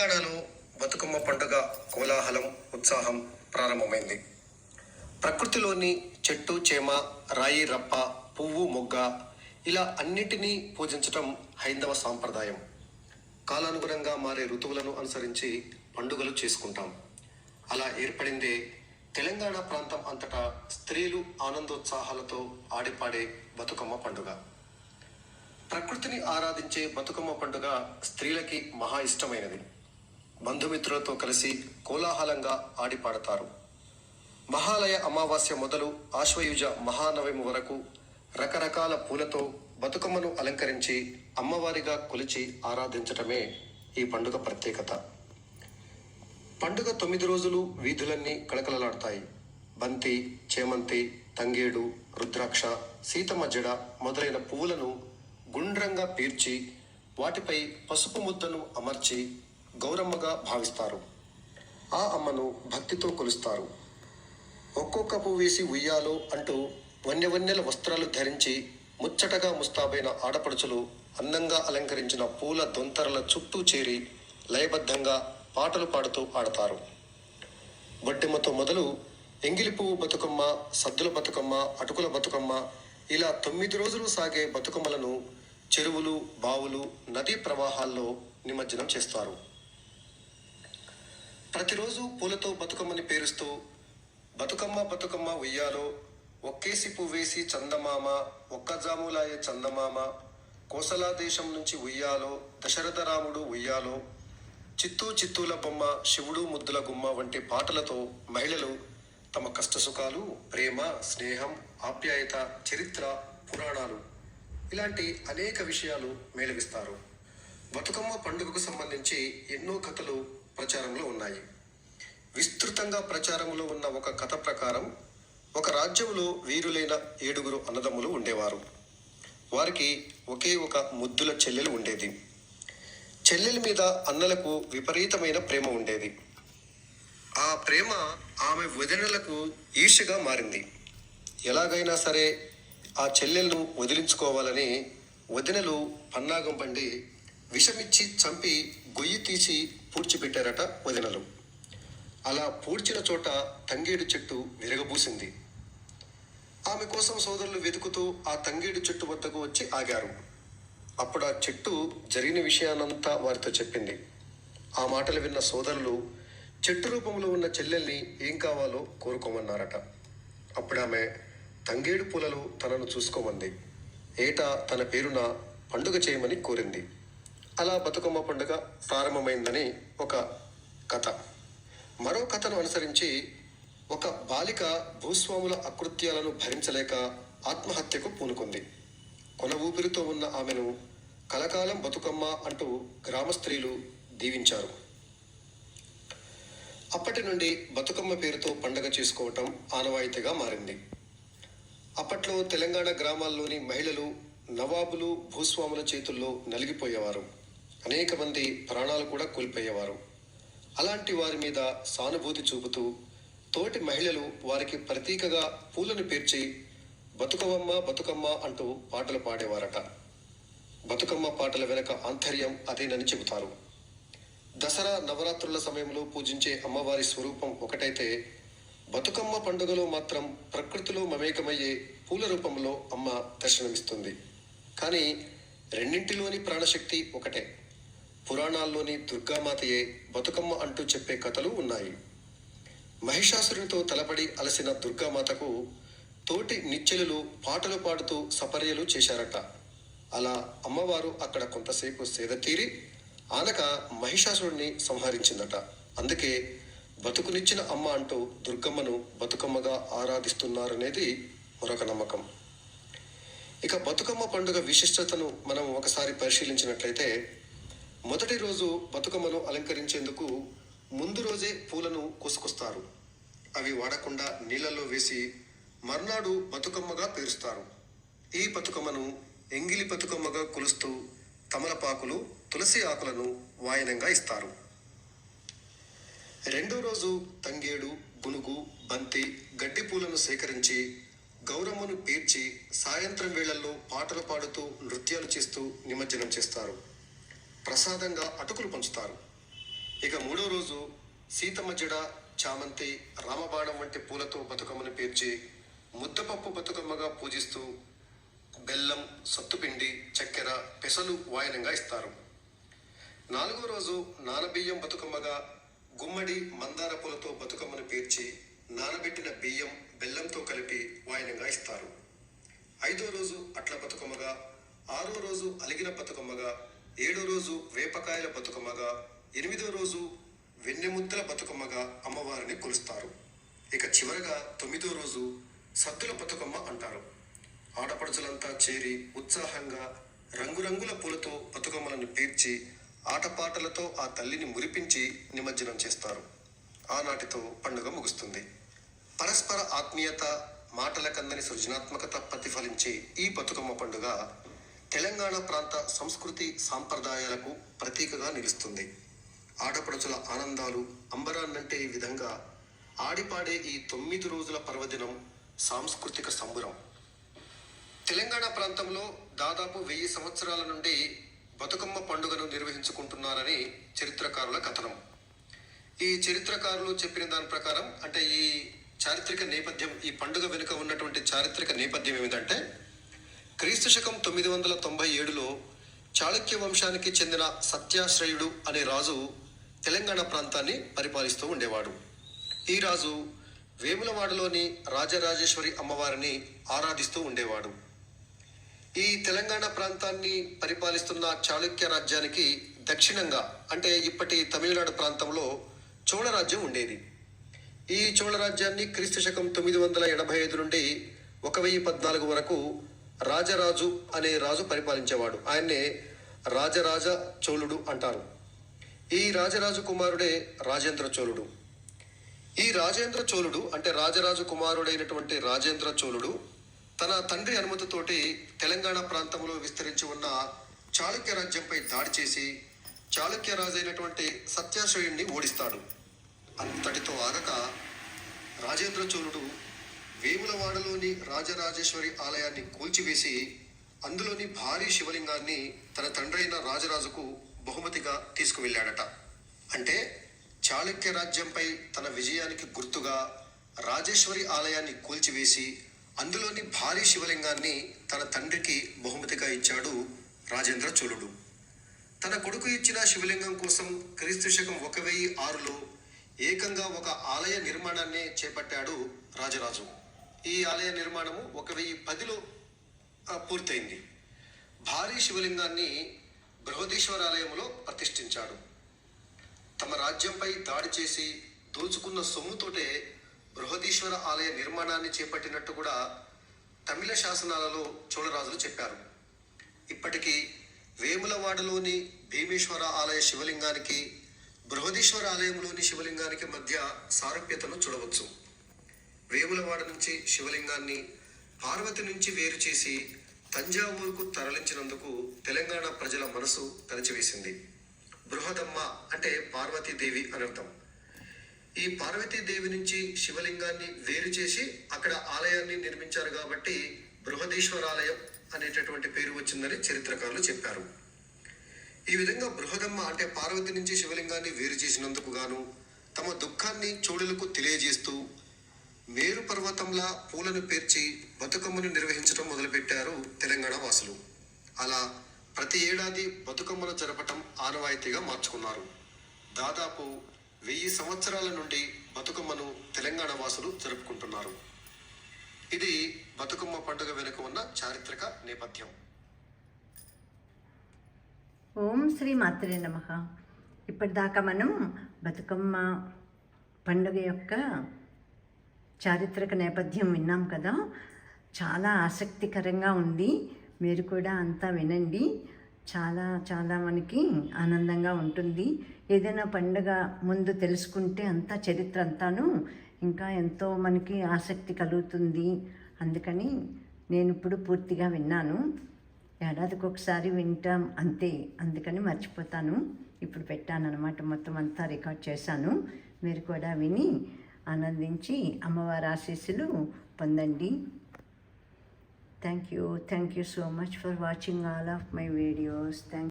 తెలంగాణలో బతుకమ్మ పండుగ కోలాహలం ఉత్సాహం ప్రారంభమైంది. ప్రకృతిలోని చెట్టు చేమ రాయి రప్ప పువ్వు మొగ్గ ఇలా అన్నిటినీ పూజించటం హైందవ సాంప్రదాయం. కాలానుగుణంగా మారే ఋతువులను అనుసరించి పండుగలు చేసుకుంటాం. అలా ఏర్పడిందే తెలంగాణ ప్రాంతం అంతటా స్త్రీలు ఆనందోత్సాహాలతో ఆడిపాడే బతుకమ్మ పండుగ. ప్రకృతిని ఆరాధించే బతుకమ్మ పండుగ స్త్రీలకి మహా ఇష్టమైనది. బంధుమిత్రులతో కలిసి కోలాహలంగా ఆడిపాడతారు. మహాలయ అమావాస్య మొదలు ఆశ్వయుజ మహానవమి వరకు రకరకాల పూలతో బతుకమ్మను అలంకరించి అమ్మవారిగా కొలిచి ఆరాధించటమే ఈ పండుగ ప్రత్యేకత. పండుగ తొమ్మిది రోజులు వీధులన్నీ కళకళలాడతాయి. బంతి చేమంతి తంగేడు రుద్రాక్ష సీతమ్మ జడ మొదలైన పువ్వులను గుండ్రంగా పీర్చి వాటిపై పసుపు ముద్దను అమర్చి గౌరమ్మగా భావిస్తారు. ఆ అమ్మను భక్తితో కొలుస్తారు. ఒక్కొక్క పువ్వు వేసి ఉయ్యాలో అంటూ వన్యవన్యల వస్త్రాలు ధరించి ముచ్చటగా ముస్తాబైన ఆడపడుచులు అందంగా అలంకరించిన పూల దొంతరల చుట్టూ చేరి లయబద్ధంగా పాటలు పాడుతూ ఆడతారు. బొడ్డెమ్మతో మొదలు ఎంగిలి పువ్వు బతుకమ్మ సద్దుల బతుకమ్మ అటుకుల బతుకమ్మ ఇలా తొమ్మిది రోజులు సాగే బతుకమ్మలను చెరువులు బావులు నదీ ప్రవాహాల్లో నిమజ్జనం చేస్తారు. ప్రతిరోజు పూలతో బతుకమ్మని పేరుస్తూ బతుకమ్మ బతుకమ్మ ఉయ్యాలో ఒక్కేసి పువ్వేసి చందమామ ఒక్కజాములాయే చందమామ కోసలా దేశం నుంచి ఉయ్యాలో దశరథ రాముడు ఉయ్యాలో చిత్తూ చిత్తూల బొమ్మ శివుడు ముద్దుల గుమ్మ వంటి పాటలతో మహిళలు తమ కష్టసుఖాలు ప్రేమ స్నేహం ఆప్యాయత చరిత్ర పురాణాలు ఇలాంటి అనేక విషయాలు మేళవిస్తారు. బతుకమ్మ పండుగకు సంబంధించి ఎన్నో కథలు ప్రచారంలో ఉన్నాయి. విస్తృతంగా ప్రచారంలో ఉన్న ఒక కథ ప్రకారం ఒక రాజ్యంలో వీరులైన ఏడుగురు అన్నదమ్ములు ఉండేవారు. వారికి ఒకే ఒక ముద్దుల చెల్లెలు ఉండేది. చెల్లెల మీద అన్నలకు విపరీతమైన ప్రేమ ఉండేది. ఆ ప్రేమ ఆమె వదినలకు ఈర్షగా మారింది. ఎలాగైనా సరే ఆ చెల్లెలను వదిలించుకోవాలని వదినలు పన్నాగం పండి విషమిచ్చి చంపి గొయ్యి తీసి పూడ్చిపెట్టారట వదినలు. అలా పూడ్చిన చోట తంగేడు చెట్టు విరగబూసింది. ఆమె కోసం సోదరులు వెతుకుతూ ఆ తంగేడు చెట్టు వద్దకు వచ్చి ఆగారు. అప్పుడు ఆ చెట్టు జరిగిన విషయానంతా వారితో చెప్పింది. ఆ మాటలు విన్న సోదరులు చెట్టు రూపంలో ఉన్న చెల్లెల్ని ఏం కావాలో కోరుకోమన్నారట. అప్పుడు ఆమె తంగేడు పూలలో తనను చూసుకోమంది. ఏటా తన పేరున పండుగ చేయమని కోరింది. అలా బతుకమ్మ పండుగ ప్రారంభమైందని ఒక కథ. మరో కథను అనుసరించి ఒక బాలిక భూస్వాముల అకృత్యాలను భరించలేక ఆత్మహత్యకు పూనుకుంది. కొన ఊపిరితో ఉన్న ఆమెను కలకాలం బతుకమ్మ అంటూ గ్రామ స్త్రీలు దీవించారు. అప్పటి నుండి బతుకమ్మ పేరుతో పండగ చేసుకోవటం ఆనవాయితీగా మారింది. అప్పట్లో తెలంగాణ గ్రామాల్లోని మహిళలు నవాబులు భూస్వాముల చేతుల్లో నలిగిపోయేవారు. అనేక మంది ప్రాణాలు కూడా కోల్పోయేవారు. అలాంటి వారి మీద సానుభూతి చూపుతూ తోటి మహిళలు వారికి ప్రతీకగా పూలను పేర్చి బతుకమ్మ బతుకమ్మ అంటూ పాటలు పాడేవారట. బతుకమ్మ పాటల వెనక ఆంతర్యం అదేనని చెబుతారు. దసరా నవరాత్రుల సమయంలో పూజించే అమ్మవారి స్వరూపం ఒకటైతే బతుకమ్మ పండుగలో మాత్రం ప్రకృతిలో మమేకమయ్యే పూల రూపంలో అమ్మ దర్శనమిస్తుంది. కానీ రెండింటిలోని ప్రాణశక్తి ఒకటే. పురాణాల్లోని దుర్గామాతయే బతుకమ్మ అంటూ చెప్పే కథలు ఉన్నాయి. మహిషాసురునితో తలపడి అలసిన దుర్గామాతకు తోటి నిచ్చెలులు పాటలు పాడుతూ సపర్యలు చేశారట. అలా అమ్మవారు అక్కడ కొంతసేపు సేద తీరి ఆనక మహిషాసురుడిని సంహరించిందట. అందుకే బతుకునిచ్చిన అమ్మ అంటూ దుర్గమ్మను బతుకమ్మగా ఆరాధిస్తున్నారనేది మరొక నమ్మకం. ఇక బతుకమ్మ పండుగ విశిష్టతను మనం ఒకసారి పరిశీలించినట్లయితే మొదటి రోజు బతుకమ్మను అలంకరించేందుకు ముందు రోజే పూలను కోసుకొస్తారు. అవి వాడకుండా నీళ్ళల్లో వేసి మర్నాడు బతుకమ్మగా పేరుస్తారు. ఈ బతుకమ్మను ఎంగిలి బతుకమ్మగా కొలుస్తూ తమలపాకులు తులసి ఆకులను వాయనంగా ఇస్తారు. రెండో రోజు తంగేడు గునుగు బంతి గడ్డి పూలను సేకరించి గౌరమ్మను పేర్చి సాయంత్రం వేళల్లో పాటలు పాడుతూ నృత్యాలు చేస్తూ నిమజ్జనం చేస్తారు. ప్రసాదంగా అటుకులు పంచుతారు. ఇక మూడో రోజు సీతమ్మ జడ చామంతి రామబాణం వంటి పూలతో బతుకమ్మను పేర్చి ముద్దపప్పు బతుకమ్మగా పూజిస్తూ బెల్లం సత్తుపిండి చక్కెర పెసలు వాయనంగా ఇస్తారు. నాలుగో రోజు నానబియ్యం బతుకమ్మగా గుమ్మడి మందార పూలతో బతుకమ్మను పేర్చి నానబెట్టిన బియ్యం బెల్లంతో కలిపి వాయనంగా ఇస్తారు. ఐదో రోజు అట్ల బతుకమ్మగా ఆరో రోజు అలిగిన బతుకమ్మగా ఏడో రోజు వేపకాయల బతుకమ్మగా ఎనిమిదో రోజు వెన్నెముద్దల బతుకమ్మగా అమ్మవారిని కొలుస్తారు. ఇక చివరగా తొమ్మిదో రోజు సద్దుల బతుకమ్మ అంటారు. ఆడపడుచులంతా చేరి ఉత్సాహంగా రంగురంగుల పూలతో బతుకమ్మలను పేర్చి ఆటపాటలతో ఆ తల్లిని మురిపించి నిమజ్జనం చేస్తారు. ఆనాటితో పండుగ ముగుస్తుంది. పరస్పర ఆత్మీయత మాటల కందని సృజనాత్మకత ప్రతిఫలించే ఈ బతుకమ్మ పండుగ తెలంగాణ ప్రాంత సంస్కృతి సాంప్రదాయాలకు ప్రతీకగా నిలుస్తుంది. ఆడపడుచుల ఆనందాలు అంబరాన్నంటే ఈ విధంగా ఆడిపాడే ఈ తొమ్మిది రోజుల పర్వదినం సాంస్కృతిక సంబురం. తెలంగాణ ప్రాంతంలో దాదాపు వెయ్యి సంవత్సరాల నుండి బతుకమ్మ పండుగను నిర్వహించుకుంటున్నారని చరిత్రకారుల కథనం. ఈ చరిత్రకారులు చెప్పిన దాని ప్రకారం అంటే ఈ చారిత్రక నేపథ్యం ఈ పండుగ వెనుక ఉన్నటువంటి చారిత్రక నేపథ్యం ఏమిటంటే క్రీస్తు శకం తొమ్మిది వందల తొంభై ఏడులో చాళుక్య వంశానికి చెందిన సత్యాశ్రయుడు అనే రాజు తెలంగాణ ప్రాంతాన్ని పరిపాలిస్తూ ఉండేవాడు. ఈ రాజు వేములవాడలోని రాజరాజేశ్వరి అమ్మవారిని ఆరాధిస్తూ ఉండేవాడు. ఈ తెలంగాణ ప్రాంతాన్ని పరిపాలిస్తున్న చాళుక్య రాజ్యానికి దక్షిణంగా అంటే ఇప్పటి తమిళనాడు ప్రాంతంలో చోళ రాజ్యం ఉండేది. ఈ చోళ రాజ్యాన్ని క్రీస్తు శకం తొమ్మిది వందల ఎనభై ఐదు నుండి ఒక వెయ్యి పద్నాలుగు వరకు రాజరాజు అనే రాజు పరిపాలించేవాడు. ఆయన్నే రాజరాజ చోళుడు అంటారు. ఈ రాజరాజు కుమారుడే రాజేంద్ర చోళుడు. ఈ రాజేంద్ర చోళుడు అంటే రాజరాజు కుమారుడైనటువంటి రాజేంద్ర చోళుడు తన తండ్రి అనుమతితోటి తెలంగాణ ప్రాంతంలో విస్తరించి ఉన్న చాళుక్య రాజ్యంపై దాడి చేసి చాళుక్య రాజైనటువంటి సత్యాశ్రయుణ్ణి ఓడిస్తాడు. అంతటితో ఆగక రాజేంద్ర చోళుడు వేములవాడలోని రాజరాజేశ్వరి ఆలయాన్ని కూల్చివేసి అందులోని భారీ శివలింగాన్ని తన తండ్రైన రాజరాజుకు బహుమతిగా తీసుకువెళ్ళాడట. అంటే చాళుక్య రాజ్యంపై తన విజయానికి గుర్తుగా రాజేశ్వరి ఆలయాన్ని కూల్చివేసి అందులోని భారీ శివలింగాన్ని తన తండ్రికి బహుమతిగా ఇచ్చాడు రాజేంద్ర చోళుడు. తన కొడుకు ఇచ్చిన శివలింగం కోసం క్రీస్తు శకం ఒక వెయ్యి ఆరులో ఏకంగా ఒక ఆలయ నిర్మాణాన్ని చేపట్టాడు రాజరాజు. ఈ ఆలయ నిర్మాణము ఒక వెయ్యి పదిలో పూర్తయింది. భారీ శివలింగాన్ని బృహదీశ్వర ఆలయంలో ప్రతిష్ఠించాడు. తమ రాజ్యంపై దాడి చేసి దోచుకున్న సొమ్ముతోటే బృహదీశ్వర ఆలయ నిర్మాణాన్ని చేపట్టినట్టు కూడా తమిళ శాసనాలలో చోళరాజులు చెప్పారు. ఇప్పటికీ వేములవాడలోని భీమేశ్వర ఆలయ శివలింగానికి బృహదీశ్వర ఆలయంలోని శివలింగానికి మధ్య సారూప్యతను చూడవచ్చు. వేములవాడ నుంచి శివలింగాన్ని పార్వతి నుంచి వేరు చేసి తంజావూరుకు తరలించినందుకు తెలంగాణ ప్రజల మనసు తలచివేసింది. బృహదమ్మ అంటే పార్వతీదేవి అనర్థం ఈ పార్వతీదేవి నుంచి శివలింగాన్ని వేరు చేసి అక్కడ ఆలయాన్ని నిర్మించారు కాబట్టి బృహదీశ్వరాలయం అనేటటువంటి పేరు వచ్చిందని చరిత్రకారులు చెప్పారు. ఈ విధంగా బృహదమ్మ అంటే పార్వతి నుంచి శివలింగాన్ని వేరు చేసినందుకు గాను తమ దుఃఖాన్ని చోడులకు తెలియజేస్తూ మేరు పర్వతంలా పూలను పేర్చి బతుకమ్మను నిర్వహించడం మొదలుపెట్టారు తెలంగాణ వాసులు. అలా ప్రతి ఏడాది బతుకమ్మను జరపటం ఆనవాయితీగా మార్చుకున్నారు. దాదాపు వెయ్యి సంవత్సరాల నుండి బతుకమ్మను తెలంగాణ వాసులు జరుపుకుంటున్నారు. ఇది బతుకమ్మ పండుగ వెనుక ఉన్న చారిత్రక నేపథ్యం. ఓం శ్రీ మాత్రే నమ. ఇప్పటిదాకా మనం బతుకమ్మ పండుగ యొక్క చారిత్రక నేపథ్యం విన్నాం కదా. చాలా ఆసక్తికరంగా ఉంది. మీరు కూడా అంతా వినండి. చాలా చాలా మనకి ఆనందంగా ఉంటుంది. ఏదైనా పండుగ ముందు తెలుసుకుంటే అంతా చరిత్ర అంతాను ఇంకా ఎంతో మనకి ఆసక్తి కలుగుతుంది. అందుకని నేను ఇప్పుడు పూర్తిగా విన్నాను. ఏడాదికి ఒకసారి వింటాం అంతే. అందుకని మర్చిపోతాను. ఇప్పుడు పెట్టాను అనమాట మొత్తం అంతా రికార్డ్ చేశాను. మీరు కూడా విని ఆనందించి అమ్మవారి ఆశీస్సులు పొందండి. Thank you thank you so much for watching all of my videos thank